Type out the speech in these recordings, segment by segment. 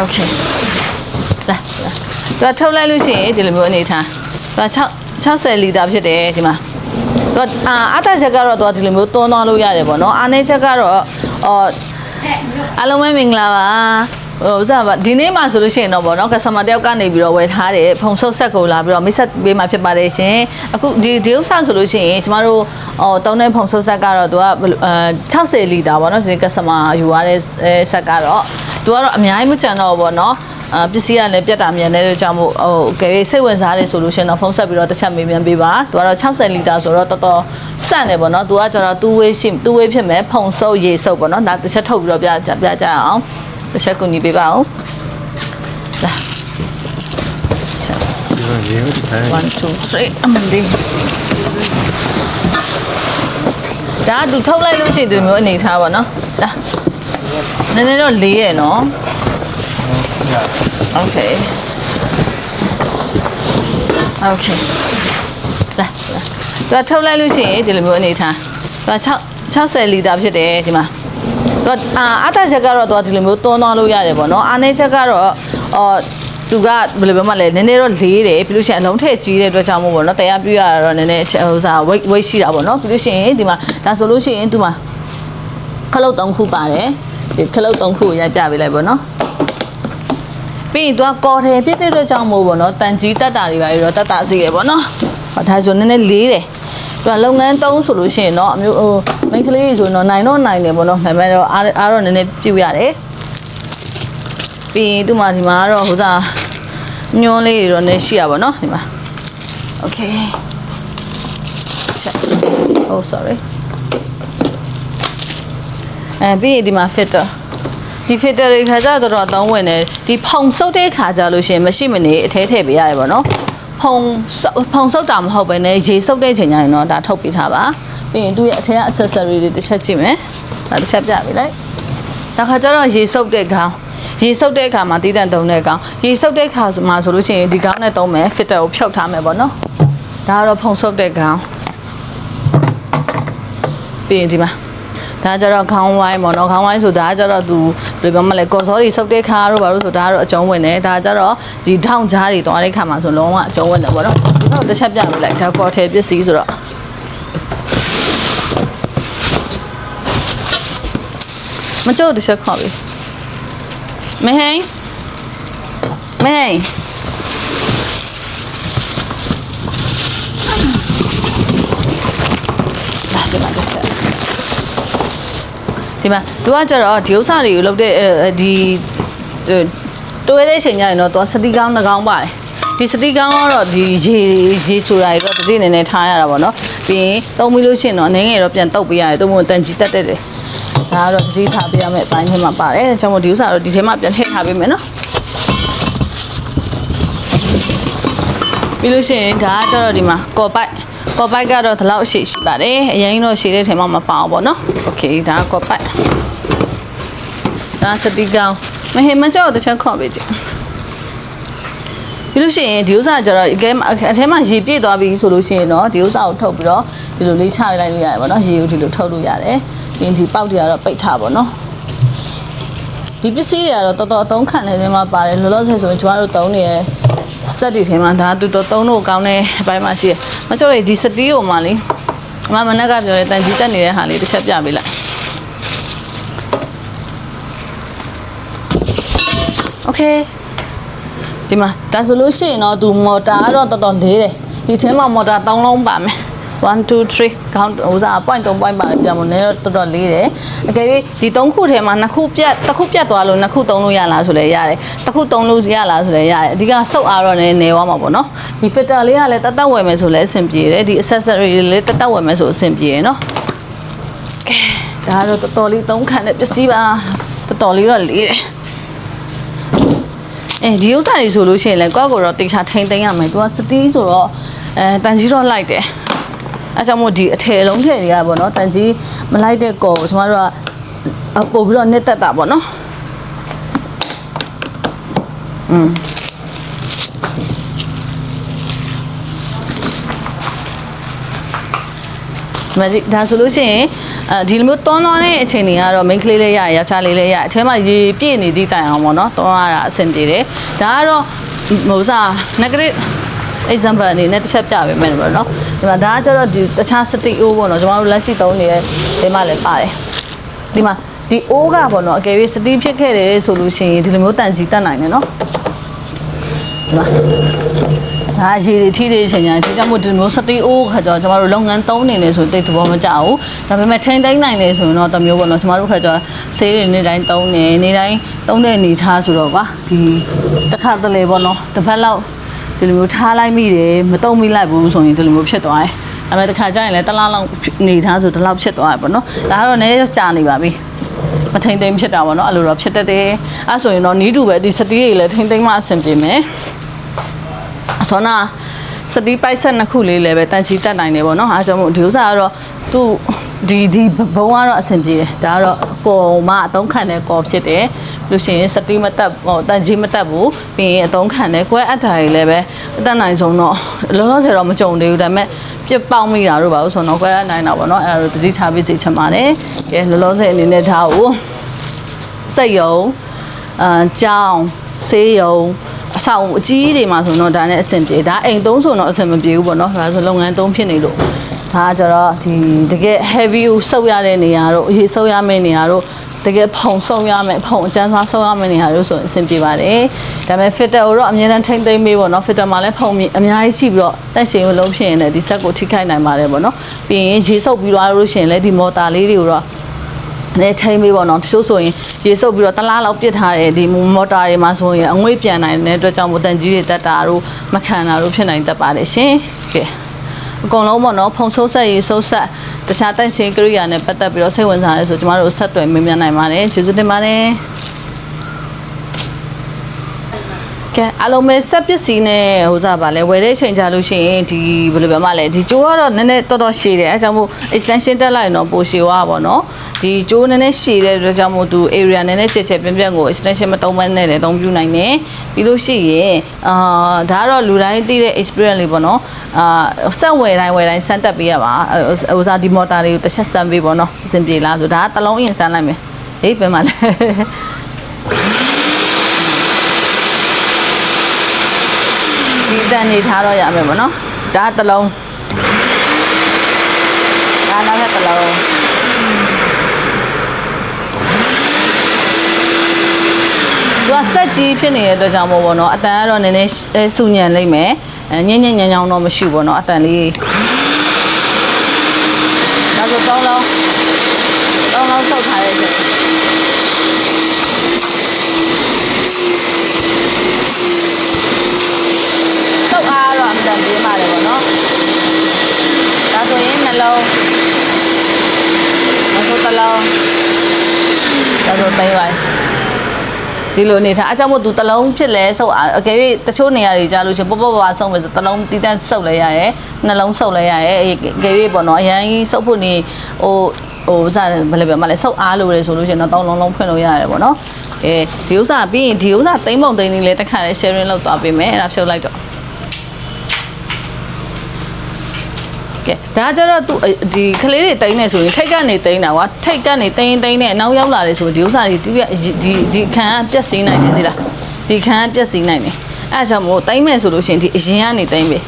โอเคလာလာသူကထုတ်လိုက်လို့ရှိရင်ဒီလိုမျိုးအနေထားသူက6 60လီတာဖြစ်တယ်ဒီမှာသူကအာအတားချက်ကတော့သူကဒီလိုမျိုးတွန်းသွားလို့ရတယ်ပေါ့နော်အာနေချက်ကတော့အော်အားလုံးပဲမင်္ဂလာပါဟိုဥစားပါဒီနေ့မှဆိုလို့ရှိရင်တော့ဗောနော် customer တယောက်ကနေပြီးတော့ဝယ်ထားတယ်ဖုံဆုပ်ဆက်ကိုလာပြီးတော့မိတ်ဆက်ပေးမှဖြစ်ပါတယ်ရှင်အခုဒီဒီဥစားဆိုလို့ရှိရင်ကျမတို့ဟိုတောင်းတဲ့ဖုံဆုပ်ဆက်ကတော့သူကဘယ်လိုအဲ60လီတာဗောနော်ဒီ customer ယူရတဲ့အဲဆက်ကတော့ သူကတော့အများကြီးမကြံတော့ဘူးဗောနော်အာပစ္စည်းကလည်းပြတ်တာမြန်တဲ့အတွက်ကြောင့်မို့ဟိုကဲစိတ်ဝင်စားတယ်ဆိုလို့ရှင်တော့ဖုန်းဆက်ပြီးတော့တစ်ချက်မေးမြန်းပေးပါသူကတော့60လီတာဆိုတော့တော်တော်ဆန့်တယ်ဗောနော်သူကကျတော့2 way ရှိ2 way ဖြစ်မယ်ဖုံဆုပ်ရေဆုပ်ဗောနော်ဒါတစ်ချက်ထုတ်ပြီးတော့ပြကြပြကြအောင်တစ်ချက်ကူညီပေးပါဦးလာချက်ဒီမှာရေဟုတ်တယ်1 2 3အမလီဒါကသူထုတ်လိုက်လို့ရှိရင်ဒီလိုမျိုးအနေထားပါနော်လာ နည်းနည်းတော့လေးရယ်နော် Okay. Okay. လာလာသူကထုတ်လိုက်လို့ရှိရင်ဒီလိုမျိုးအနေထားသူက6 60လီတာဖြစ်တယ်ဒီမှာသူကအာအတားချက်ကတော့သူကဒီလိုမျိုးတွန်းသွားလို့ရတယ်ပေါ့နော်အာနေချက်ကတော့အော်သူကဘယ်လိုပြောမှလဲနည်းနည်းတော့လေးတယ်ပြီးလို့ရှိရင်အလုံးထည့်ကြီးတဲ့အတွက်ကြောင့်မို့ပေါ့နော်တရားပြရတာတော့နည်းနည်းဟိုစား weight weight ရှိတာပေါ့နော်ပြီးလို့ရှိရင်ဒီမှာဒါဆိုလို့ရှိရင်ဒီမှာခလုတ်3ခုပါတယ် ဒီခလုတ်3ခုကိုရိုက်ပြပေးလိုက်ပေါ့နော်ပြီးရင်သူကကော်တယ်ဖြစ်တဲ့အတွက်ကြောင့်မို့ပေါ့နော်တန်ကြီးတက်တာတွေပါပြီးတော့တက်တာစီရပေါ့နော်ဟောဒါဆိုနည်းနည်းလေးတယ်သူကလုပ်ငန်းသုံးဆိုလို့ရှိရင်တော့အမျိုးဟိုမိန်းကလေးဆိုရင်တော့နိုင်တော့နိုင်တယ်ပေါ့နော်ဒါပေမဲ့တော့အားအားတော့နည်းနည်းပြုတ်ရတယ်ပြီးရင်သူမှဒီမှာကတော့ဟိုစားညွန်းလေးတွေတော့နည်းရှိရပါတော့ဒီမှာ okay ချက် oh sorry အဲပြီးရင်ဒီမှာ filter ဒီ filter တွေခါကျတော့တော်တော်အသုံးဝင်တယ်ဒီဖုံဆုပ်တဲ့ခါကျလို့ရှိရင်မရှိမနေအထဲထည့်ပေးရတယ်ပေါ့နော်ဖုံဆုပ်ဖုံဆုပ်တာမဟုတ်ပဲねရေဆုပ်တဲ့ချိန်ကျရင်တော့ဒါထုတ်ပေးထားပါပြီးရင်သူ့ရဲ့အထက်က accessory တွေတစ်ချက်ကြည့်မယ်ဒါတစ်ချက်ပြပေးလိုက်ဒါခါကျတော့ရေဆုပ်တဲ့ခေါင်းရေဆုပ်တဲ့အခါမှာတီးတန့်တုံးတဲ့ကောင်ရေဆုပ်တဲ့အခါမှာဆိုလို့ရှိရင်ဒီကောင်နဲ့တုံးမယ် filter ကိုဖြုတ်ထားမယ်ပေါ့နော်ဒါကတော့ဖုံဆုပ်တဲ့ကောင်ပြီးရင်ဒီမှာ ဒါကြတော့ခေါင်းဝိုင်းပေါ့နော်ခေါင်းဝိုင်းဆိုဒါကြတော့သူဘယ်လိုပြောမလဲကော်စောတွေစုပ်တဲ့ခါတို့ဘာလို့ဆိုဒါကတော့အကျုံးဝင်တယ်ဒါကြတော့ဒီထောင်ကြားတွေတွားတဲ့ခါမှာဆိုလုံးဝအကျုံးဝင်တယ်ပေါ့နော်ဒီတော့တစ်ချက်ပြပေးလိုက်ဒါကော်တယ်ပစ္စည်းဆိုတော့မကြောက်တစ်ချက်ခေါ်ပြီမဟိန်မဟိန်ဒါဒီမှာတစ်ချက် ဒီမှာသူကကြတော့ဒီဥစ္စာတွေကိုလုပ်တဲ့အဲဒီတွဲတဲ့ချိန်ကျရင်တော့သူကစတိကောင်းနှကောင်းပါတယ်ဒီစတိကောင်းကတော့ဒီရေရေဆိုတာတွေတော့တတိနေနေထားရတာပေါ့နော်ပြီးရင်သုံးပြီးလို့ရှိရင်တော့အနေငယ်တော့ပြန်တုတ်ပေးရတယ်သူ့မို့တန်ကြီးတက်တက်တယ်ဒါကတော့တတိထားပေးရမယ့်အပိုင်းထဲမှာပါတယ်အဲကြောင့်မို့ဒီဥစ္စာတော့ဒီထဲမှာပြန်ထည့်ထားပေးမယ်နော်ပြီးလို့ရှိရင်ဒါကကျတော့ဒီမှာကော်ပိုက် ကော်ပိုက်ကတော့ဒီလောက်အရှိရှိပါတယ်အရင်တော့ရှည်တဲ့ထဲမှာမပါအောင်ပေါ့နော်โอเคဒါကကော်ပိုက်ဒါစတိကောင်မဟင်မကြောက်တစ်ချက်ခေါ်ပေးကြည့်ပြီးလို့ရှိရင်ဒီဥစ္စာကျတော့အကဲအထဲမှာရေပြည့်သွားပြီဆိုလို့ရှိရင်တော့ဒီဥစ္စာကိုထုတ်ပြီးတော့ဒီလိုလေးချလိုက်လို့ရတယ်ပေါ့နော်ရေကိုဒီလိုထုတ်လို့ရတယ်ပြီးရင်ဒီပေါက်တွေကတော့ပိတ်ထားပေါ့နော်ဒီပစ္စည်းတွေကတော့တော်တော်အသုံးခံနေတဲ့မှာပါတယ်လောလောဆယ်ဆိုရင်ကျွန်တော်တို့သုံးနေတဲ့စက်တွေထဲမှာဒါတူတော်သုံးလို့ကောင်းတဲ့အပိုင်းမှာရှိတယ် မကြောက်ရဒီစတီးကိုမှလေအမမနက်ကပြောတဲ့တန်ကြီးတက်နေတဲ့ဟာလေးတစ်ချက်ပြပေးလိုက် โอเคဒီမှာဒါဆိုလို့ရှိရင်တော့သူမော်တာကတော့တော်တော်လေးတယ်ဒီထဲမှာမော်တာ၃လုံးပါမယ် 1 2 3ခေါင်းဟိုစား point 3 point ပါတယ်ကြာမနေတော့တော်တော်လေးတယ်အကယ်၍ဒီ၃ခုထဲမှာနှစ်ခုပြတ်တစ်ခုပြတ်သွားလို့နှစ်ခုသုံးလို့ရလားဆိုလဲရတယ်တစ်ခုသုံးလို့ရလားဆိုလဲရတယ်အဓိကစုပ်အားတော့လည်းနေသွားမှာပေါ့နော်ဒီ filter လေးကလည်းတတ်တတ်ဝယ်မယ်ဆိုလဲအဆင်ပြေတယ်ဒီ accessory တွေလည်းတတ်တတ်ဝယ်မယ်ဆိုအဆင်ပြေရယ်နော်ကဲဒါကတော့တော်တော်လေးသုံးခံတဲ့ပစ္စည်းပါတော်တော်လေးတော့လေးတယ်အဲဒီဥစ္စာတွေဆိုလို့ရှိရင်လည်းကိုယ့်ကိုယ်တော့တေချာထိမ့်သိမ်းရမယ်။ तू ကစတီးဆိုတော့အဲတန်ကြီးတော့လိုက်တယ်။ အဲကြောင့်မို့ဒီအထည်လုံးထည်တွေကပေါ့နော်တန်ကြီးမလိုက်တဲ့ကော်ကိုကျမတို့ကအပို့ပြီးတော့နှစ်သက်တာပေါ့နော်။อืมမကြီးဒါဆိုလို့ရှိရင်အဲဒီလိုမျိုးတွန်းသွားတဲ့အချိန်တွေကတော့ main ကလေးလေးရရယောက်ျားလေးလေးရအထဲမှာရေပြည့်နေသည့်တိုင်အောင်ပေါ့နော်တွန်းရတာအဆင်ပြေတယ်ဒါကတော့ဟိုစား negative example အနေနဲ့တစ်ချက်ပြပေးမယ်ပေါ့နော်ဒီမှာဒါကကျတော့ဒီတခြားစတိအိုးပေါ့နော်ကျွန်တော်တို့လက်ရှိသုံးနေတဲ့ဒီမှာလည်းပါတယ်ဒီမှာဒီအိုးကပေါ့နော်အကယ်၍စတိဖြစ်ခဲ့တယ်ဆိုလို့ရှိရင်ဒီလိုမျိုးတန်ကြီးတက်နိုင်တယ်နော်ဒီမှာဒါရေတွေထိတဲ့အချိန်ညာဒီကြောင့်မို့ဒီလိုမျိုးစတိအိုးခါကျတော့ကျွန်တော်တို့လုပ်ငန်းသုံးနေနေဆိုတိတ်သဘောမကျဘူးဒါပေမဲ့ထိန်းသိမ်းနိုင်တယ်ဆိုရင်တော့တစ်မျိုးပေါ့နော်ကျွန်တော်တို့ခါကျတော့ဆေးတွေနေ့တိုင်းသုံးနေနေ့တိုင်းသုံးတဲ့အနေထားဆိုတော့ကွာဒီတစ်ခါတလေပေါ့နော်တစ်ဖက်လောက် ဒီလိုမျိုးထားလိုက်မိတယ်မတုံမိလိုက်ဘူးဆိုရင်ဒီလိုမျိုးဖြစ်သွားတယ်။အဲမဲ့တစ်ခါကျရင်လည်းတစ်လားလောက်နေထားဆိုတစ်လောက်ဖြစ်သွားတယ်ပေါ့နော်။ဒါကတော့နည်းကြာနေပါပြီ။မထိန်သိမ်းဖြစ်တာပေါ့နော်။အဲ့လိုတော့ဖြစ်တတ်တယ်။အဲဆိုရင်တော့နီးတူပဲဒီစတီးတွေလည်းထိန်သိမ်းမှအဆင်ပြေမယ်။အစောနာစတီးပိုက်ဆက်နှစ်ခုလေးလည်းပဲတန်ချီတက်နိုင်တယ်ပေါ့နော်။အဲကြောင့်မို့ဒီဥစ္စာကတော့သူ့ဒီဒီဘုံကတော့အဆင်ပြေတယ်ဒါကတော့ ကော်မအသုံးခံတဲ့ကော်ဖြစ်တယ်ပြီးလို့ရှိရင်စတီးမတက်ဟိုတန်ကြီးမတက်ဘူးပြီးရင်အသုံးခံတဲ့ကွဲအပ်တာတွေလည်းပဲအတက်နိုင်ဆုံးတော့လောလောဆယ်တော့မကြုံသေးဘူးဒါပေမဲ့ပြစ်ပေါင်းမိတာတို့ပါလို့ဆိုတော့ကွဲအပ်နိုင်တာပေါ့နော်အဲ့ဒါတို့တတိထားပြီးစိတ်ချင်ပါတယ်ကဲလောလောဆယ်အနေနဲ့ဒါကိုစိတ်ယုံအာကြောင်းဆေးယုံအဆောင်အကြီးတွေမှာဆိုတော့ဒါနဲ့အဆင်ပြေဒါအိမ်သုံးဆိုတော့အဆင်မပြေဘူးပေါ့နော်ဒါဆိုလုပ်ငန်းသုံးဖြစ်နေလို့ ဒါကကြတော့ဒီတကယ် heavy ကိုစုပ်ရတဲ့နေရာတို့အရေးစုပ်ရမယ့်နေရာတို့တကယ်ဖုံစုပ်ရမယ်ဖုံအကျန်းစားစုပ်ရမယ့်နေရာတို့ဆိုရင်အဆင်ပြေပါတယ်ဒါပေမဲ့ fitter ကိုတော့အများအားထိမ့်သိမ့်ပေးပေါ့နော် fitter မှာလည်းဖုံအများကြီးရှိပြီးတော့တက်ရှင်ကိုလုံးဖြစ်ရင်လည်းဒီဆက်ကိုထိခိုက်နိုင်ပါတယ်ပေါ့နော်ပြီးရင်ရေစုပ်ပြီးသွားလို့ရှိရင်လည်းဒီမော်တာလေးတွေကိုတော့လည်းထိမ့်ပေးပေါ့နော်တချို့ဆိုရင်ရေစုပ်ပြီးတော့တလားလောက်ပစ်ထားတယ်ဒီမော်တာတွေမှာဆိုရင်အငွေ့ပြန်နိုင်တဲ့အတွက်ကြောင့်မို့တန်ကြီးတွေတက်တာတို့မခံတာတို့ဖြစ်နိုင်တတ်ပါတယ်ရှင်ကဲ အကုန်လုံးပေါ့နော်ဖုံဆိုးဆက်ရေးဆိုးဆက်တခြားတိုက်ရှင်ကိရိယာနဲ့ပတ်သက်ပြီးတော့စိတ်ဝင်စားရဲဆိုကျမတို့ဆက်သွယ်မေးမြန်းနိုင်ပါတယ်ကျေးဇူးတင်ပါတယ် ကဲအလုံးမဲ့ဆက်ပစ္စည်းနဲ့ဟိုစားပါလဲဝယ်တဲ့ချိန်ကြလို့ရှိရင်ဒီဘယ်လိုပြောမလဲဒီကြိုးကတော့နည်းနည်းတော်တော်ရှည်တယ်အဲကြောင့်မို့ extension တက်လိုက်ရင်တော့ပိုရှည်သွားပါဘောနော်ဒီကြိုးနည်းနည်းရှည်တဲ့အတွက်ကြောင့်မို့သူ area နည်းနည်းကျက်ကျက်ပြန့်ပြန့်ကို extension မတုံးမနဲ့လည်းအသုံးပြုနိုင်တယ်ပြီးလို့ရှိရင်အာဒါကတော့လူတိုင်းသိတဲ့ experience လေးပေါ့နော်အာဆက်ဝယ်တိုင်းဝယ်တိုင်းစမ်းတက်ပေးရပါဟိုစားဒီ motor တွေကိုတစ်ချက်စမ်းပေးပေါ့နော်အဆင်ပြေလားဆိုဒါကတစ်လုံးအရင်စမ်းလိုက်မယ်ဟေးပြန်ပါလဲ ဒီတန်နေထားတော့ရမယ်ပေါ့နော်ဒါတစ်လုံးဒါနောက်ထပ်တစ်လုံးသူကဆက်ကြီးဖြစ်နေတဲ့အတွက်ကြောင့်မို့ပေါ့နော်အတန်ကတော့နည်းနည်းဆူညံလိမ့်မယ်အဲညင်ညင်ညံညောင်းတော့မရှိဘူးပေါ့နော်အတန်လေးဒါဆိုသုံးလုံးသုံးလုံးဆုပ်ထားရဲ့ချက်ဆုပ်အားတော့အမှန်တန်ပြင်းပါတယ်ပေါ့နော်ဒါဆိုရင်နှလုံးဒါဆိုတစ်လုံး ဒါဆိုသိမ်းပါဒီလိုအနေထားအကြောင်းမို့သူတလုံးဖြစ်လဲဆုပ်အားအကယ်၍တချို့နေရာတွေကြားလို့ရှိရင်ပေါ့ပေါ့ပါပါဆုပ်မယ်ဆိုတလုံးတီးတန့်ဆုပ်လဲရရဲနှလုံးဆုပ်လဲရရဲအကယ်၍ပေါ့နော်အရန်ကြီးဆုပ်ဖို့နေဟိုဟိုစားဘယ်လိုပြောမလဲဆုပ်အားလို့လေဆိုလို့ရှိရင်တော့တောင်းလုံးလုံးဖွင့်လို့ရတယ်ပေါ့နော်အဲဒီဥစ္စာပြီးရင်ဒီဥစ္စာသိမ့်ပုံသိမ့်နေလေတက်ခါလဲ sharing လုပ်သွားပေးမယ်အဲ့ဒါဖြုတ်လိုက်တော့ ကဲဒါကကျတော့သူဒီကလေးတွေတိန်းနေဆိုရင်ထိတ်ကနေတိန်းတာကွာထိတ်ကနေတိန်းတိန်းနဲ့နောက်ရောက်လာတယ်ဆိုဒီဥစ္စာတွေဒီဒီဒီခံကပြက်စီးနိုင်တယ်ဒီလားဒီခံကပြက်စီးနိုင်တယ်အဲဒါကြောင့်မို့တိန်းမယ်ဆိုလို့ရှိရင်ဒီအရင်ကနေတိန်းပဲ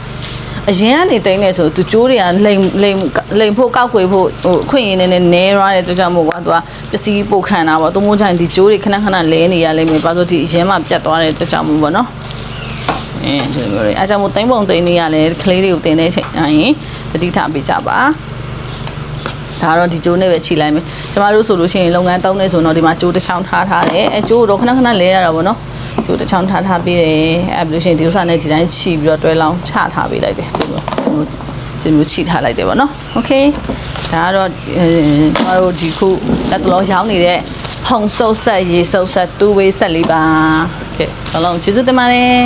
အရင်ကနေတိန်းနေဆိုသူကြိုးတွေကလိမ်လိမ်လိမ်ဖို့ကောက်ခွေဖို့ဟိုအခွင့်ရင်းနေနေနဲရတဲ့အတွက်ကြောင့်မို့ကွာသူကပစ္စည်းပို့ခံတာပေါ့သူမို့ကြရင်ဒီကြိုးတွေခဏခဏလဲနေရလိမ့်မယ်ဘာလို့ဒီအရင်မှပြတ်သွားတဲ့အတွက်ကြောင့်မို့ပေါ့နော် အဲဒီလိုလေးအဲကြောင့်မို့တိမ့်ပုံတိမ့်နေရလဲကလေးတွေကိုတင်တဲ့အချိန်တိုင်းရင်တတိထားပေးကြပါဒါကတော့ဒီကျိုးနဲ့ပဲခြိလိုက်မယ်ကျမတို့ဆိုလို့ရှိရင်လုပ်ငန်းတောင်းနေဆိုတော့ဒီမှာကျိုးတစ်ချောင်းထားထားတယ်အဲကျိုးတော့ခဏခဏလဲရတာပေါ့နော်ကျိုးတစ်ချောင်းထားထားပေးတယ်အဲပြီးလို့ရှိရင်ဒီဥစ္စာနဲ့ဒီတိုင်းခြိပြီးတော့တွဲလောင်းချထားပေးလိုက်တယ်ဒီလိုဒီလိုခြိထားလိုက်တယ်ပေါ့နော်โอเคဒါကတော့အဲကျမတို့ဒီခုလက်တလောရောင်းနေတဲ့ဖုံဆုပ်ဆက်ရေဆုပ်ဆက်တူဝေးဆက်လေးပါကဲဘလုံးကျေးဇူးတင်ပါတယ်